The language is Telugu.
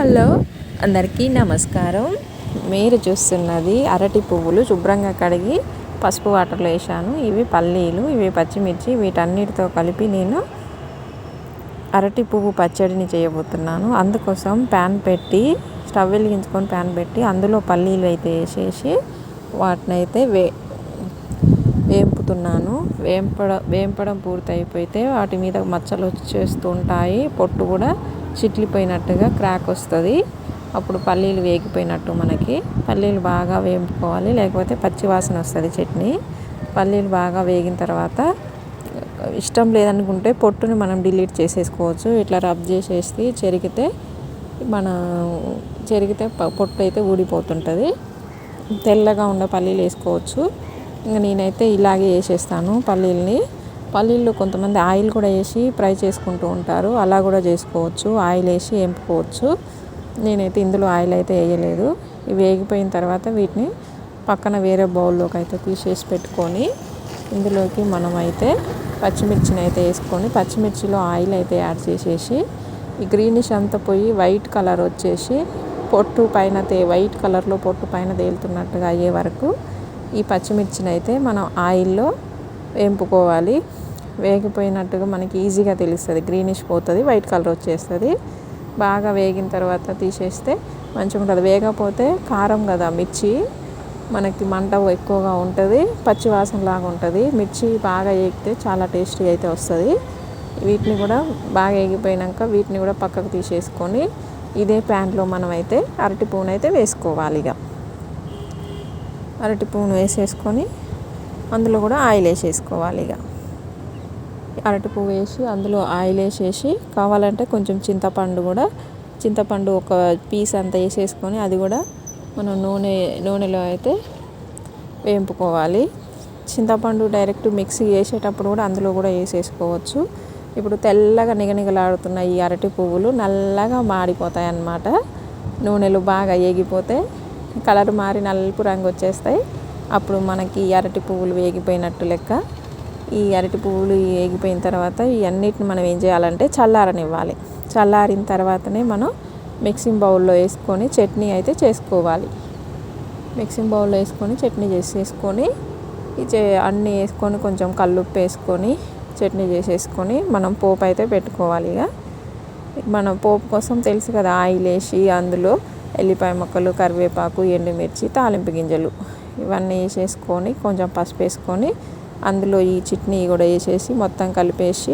హలో అందరికీ నమస్కారం. మీరు చూస్తున్నది అరటి పువ్వులు శుభ్రంగా కడిగి పసుపు వాటర్లో వేసాను ఇవి పల్లీలు ఇవి పచ్చిమిర్చి వీటన్నిటితో కలిపి నేను అరటి పువ్వు పచ్చడిని చేయబోతున్నాను. అందుకోసం ప్యాన్ పెట్టి స్టవ్ వెలిగించుకొని ప్యాన్ పెట్టి అందులో పల్లీలు అయితే వేసేసి వాటిని అయితే వే వేంపుతున్నాను. వేంపడ వేంపడం పూర్తి అయిపోతే వాటి మీద మచ్చలు వచ్చేస్తుంటాయి పొట్టు కూడా చిట్లిపోయినట్టుగా క్రాక్ వస్తుంది. అప్పుడు పల్లీలు వేగిపోయినట్టు మనకి. పల్లీలు బాగా వేపుకోవాలి. లేకపోతే పచ్చి వాసన వస్తుంది చట్నీ. పల్లీలు బాగా వేగిన తర్వాత ఇష్టం లేదనుకుంటే పొట్టుని మనం డిలీట్ చేసేసుకోవచ్చు. ఇట్లా రబ్ చేసేసి చెరిగితే మన చెరిగితే పొట్టు అయితే ఊడిపోతుంటుంది. తెల్లగా ఉన్న పల్లీలు వేసుకోవచ్చు. ఇంకా నేనైతే ఇలాగే వేసేస్తాను పల్లీల్ని. పల్లీల్లో కొంతమంది ఆయిల్ కూడా వేసి ఫ్రై చేసుకుంటూ ఉంటారు. అలా కూడా చేసుకోవచ్చు. ఆయిల్ వేసి ఎంపుకోవచ్చు నేనైతే ఇందులో ఆయిల్ అయితే వేయలేదు. ఇవి వేగిపోయిన తర్వాత వీటిని పక్కన వేరే బౌల్లోకి అయితే తీసేసి పెట్టుకొని ఇందులోకి మనం అయితే పచ్చిమిర్చిని అయితే వేసుకొని పచ్చిమిర్చిలో ఆయిల్ అయితే యాడ్ చేసేసి ఈ గ్రీనిష్ అంతా పోయి వైట్ కలర్ వచ్చేసి పొట్టు పైన తే వైట్ కలర్లో పొట్టు పైన తేలుతున్నట్టుగా అయ్యే వరకు ఈ పచ్చిమిర్చిని అయితే మనం ఆయిల్లో వేంపుకోవాలి. వేగిపోయినట్టుగా మనకి ఈజీగా తెలుస్తుంది. గ్రీనిష్ పోతుంది వైట్ కలర్ వచ్చేస్తుంది. బాగా వేగిన తర్వాత తీసేస్తే మంచిగా ఉంటుంది. వేగపోతే కారం కదా మిర్చి మనకి మంట ఎక్కువగా ఉంటుంది. పచ్చివాసన లాగా ఉంటుంది. మిర్చి బాగా వేగితే చాలా టేస్టీగా అయితే వస్తుంది. వీటిని కూడా బాగా వేగిపోయినాక వీటిని కూడా పక్కకు తీసేసుకొని ఇదే ప్యాన్లో మనం అయితే అరటి పువ్వును అయితే వేసుకోవాలి ఇక. అరటి పువ్వును వేసేసుకొని అందులో కూడా ఆయిల్ వేసేసుకోవాలి ఇక. అరటి పువ్వు వేసి అందులో ఆయిల్ వేసేసి కావాలంటే కొంచెం చింతపండు కూడా చింతపండు ఒక పీస్ అంతా వేసేసుకొని అది కూడా మనం నూనె నూనెలో అయితే వేయింపుకోవాలి చింతపండు డైరెక్ట్ మిక్సీ వేసేటప్పుడు కూడా అందులో కూడా వేసేసుకోవచ్చు. ఇప్పుడు తెల్లగా నిగనిగలాడుతున్న ఈ అరటి పువ్వులు నల్లగా మాడిపోతాయి అన్నమాట. నూనెలు బాగా ఏగిపోతే కలర్ మారి నలుపు రంగు వచ్చేస్తాయి. అప్పుడు మనకి అరటి పువ్వులు వేగిపోయినట్టు లెక్క. ఈ అరటి పువ్వులు వేగిపోయిన తర్వాత ఈ అన్నిటిని మనం ఏం చేయాలంటే చల్లారనివ్వాలి. చల్లారిన తర్వాతనే మనం మిక్సింగ్ బౌల్లో వేసుకొని చట్నీ అయితే చేసుకోవాలి. మిక్సింగ్ బౌల్లో వేసుకొని చట్నీ చేసేసుకొని చే అన్నీ వేసుకొని కొంచెం కల్లుప్పు వేసుకొని చట్నీ చేసేసుకొని మనం పోపు అయితే పెట్టుకోవాలి ఇక. మనం పోపు కోసం తెలుసు కదా ఆయిల్ వేసి అందులో ఎల్లిపాయ ముక్కలు కరివేపాకు ఎండుమిర్చి తాలింపు గింజలు. ఇవన్నీ వేసేసుకొని కొంచెం పసుపు వేసుకొని అందులో ఈ చట్నీ కూడా వేసేసి మొత్తం కలిపేసి